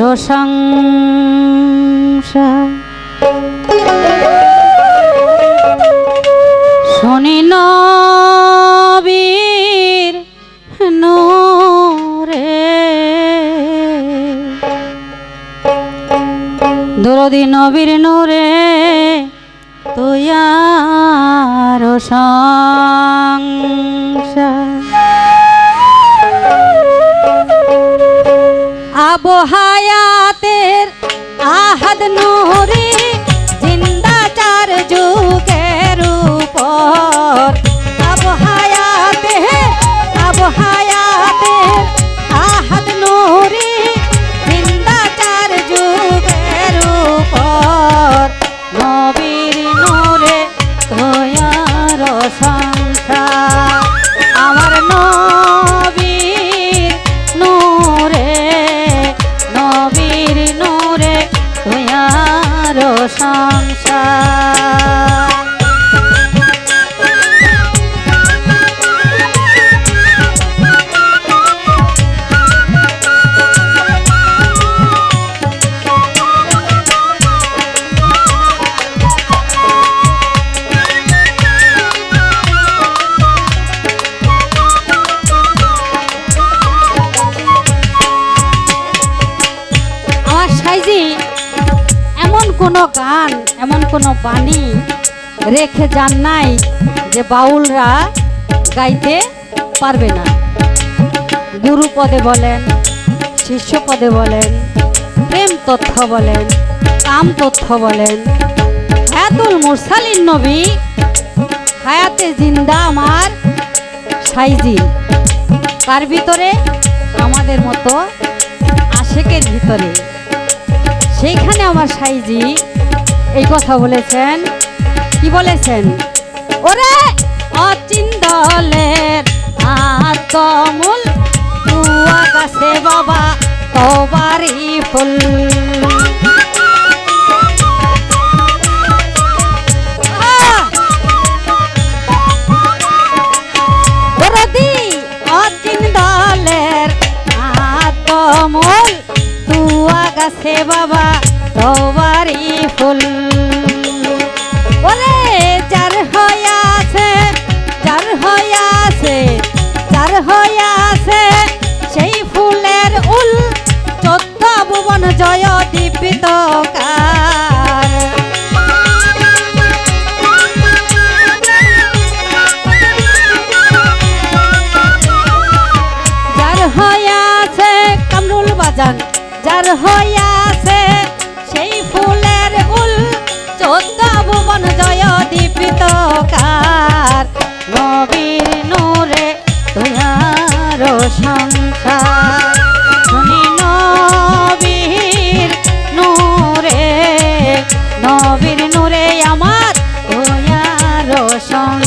রসংসা শনি নবীর নূরে। দরদি নবীর নূরে তোয়ার সংসার। আবহায়াতের আহাদ নূরে তোয়ার সংসার। গান, এমন কোনো বাণী রেখে যান নাই যে বাউলরা গাইতে পারবে না। গুরু পদে বলেন, শিষ্য পদে বলেন, প্রেম তথ্য বলেন, কাম তথ্য বলেন, হায়াতুল মুরসালিন নবী, হায়াতে জিন্দা আমার সাইজি। তার ভিতরে আমাদের মতো আশেকের ভিতরে। সেইখানে আমার সাইজি এই কথা বলেছেন? কি বলেছেন? ওরে অচিন্দলের আতমুল তুয়া কাছে বাবা, তবারি ফুল। তুয়া বাবা, তোবারি বাজান, যার হইয়াছে সেই ফুলের উল চোদ্দ ভুবন জয় দীপিত কার নবীর নূরে তোয়ার সংসার। নবীর নূরে আমার তোয়ার সংসার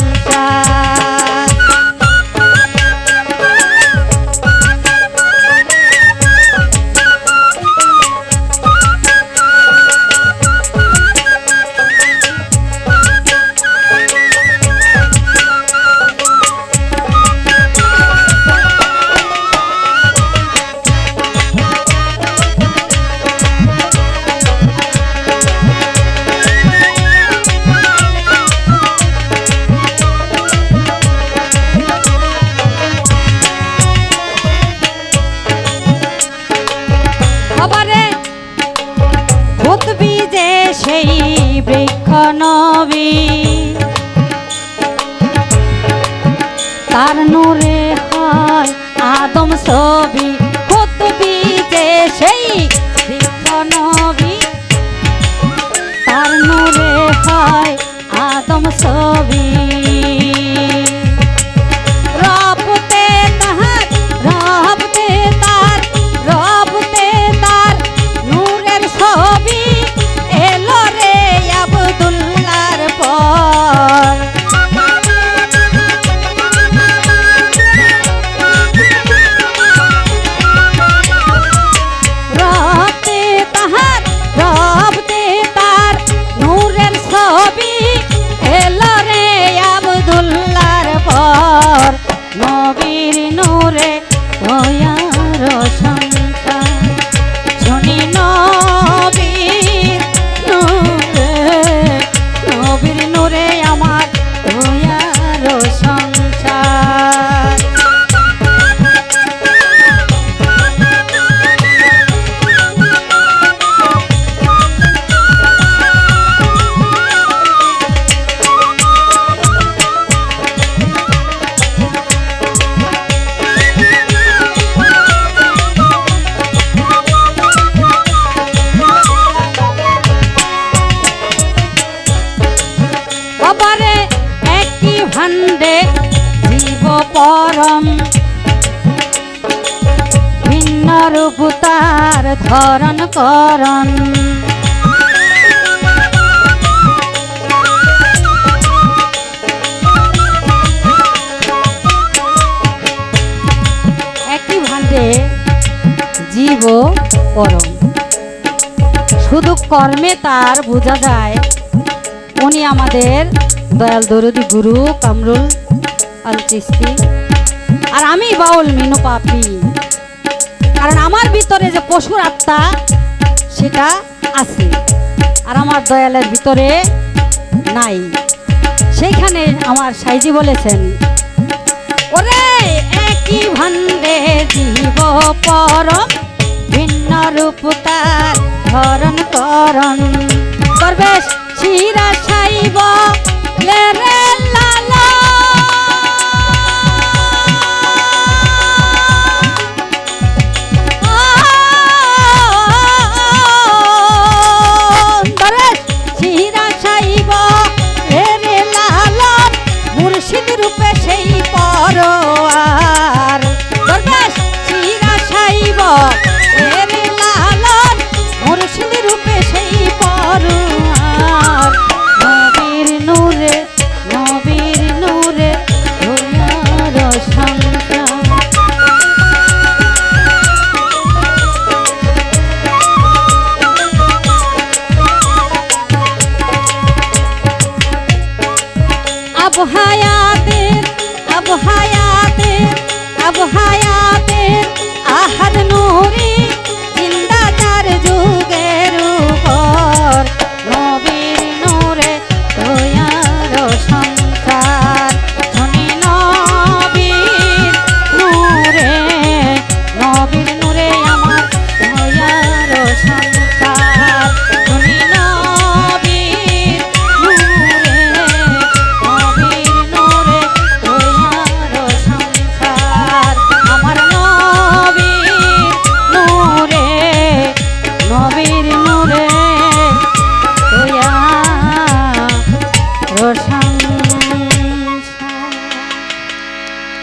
সেই বৃক্ষ নবী। তার নূরে হয় আদম ছবি। বাবারে একই ভান্ডে জীব পরম। ভিন্ন রূপ তার ধরণ করণ। জীব পরম। শুধু কর্মে তার বোঝা যায় উনি আমাদের দয়াল দরদি গুরু কামরুল আল চিস্তি আর আমি বাউল মিনু পাপি। কারণ আমার ভিতরে যে পশুর আত্মা, সেটা আছে। আর আমার দয়ালের ভিতরে নাই। সেইখানে আমার সাইজি বলেছেন, ওরে একই ভান্ডে জীব পরম ভিন্ন রূপ তার ধরণ করণ করবে শিরা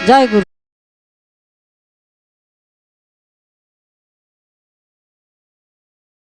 জয় গুরু।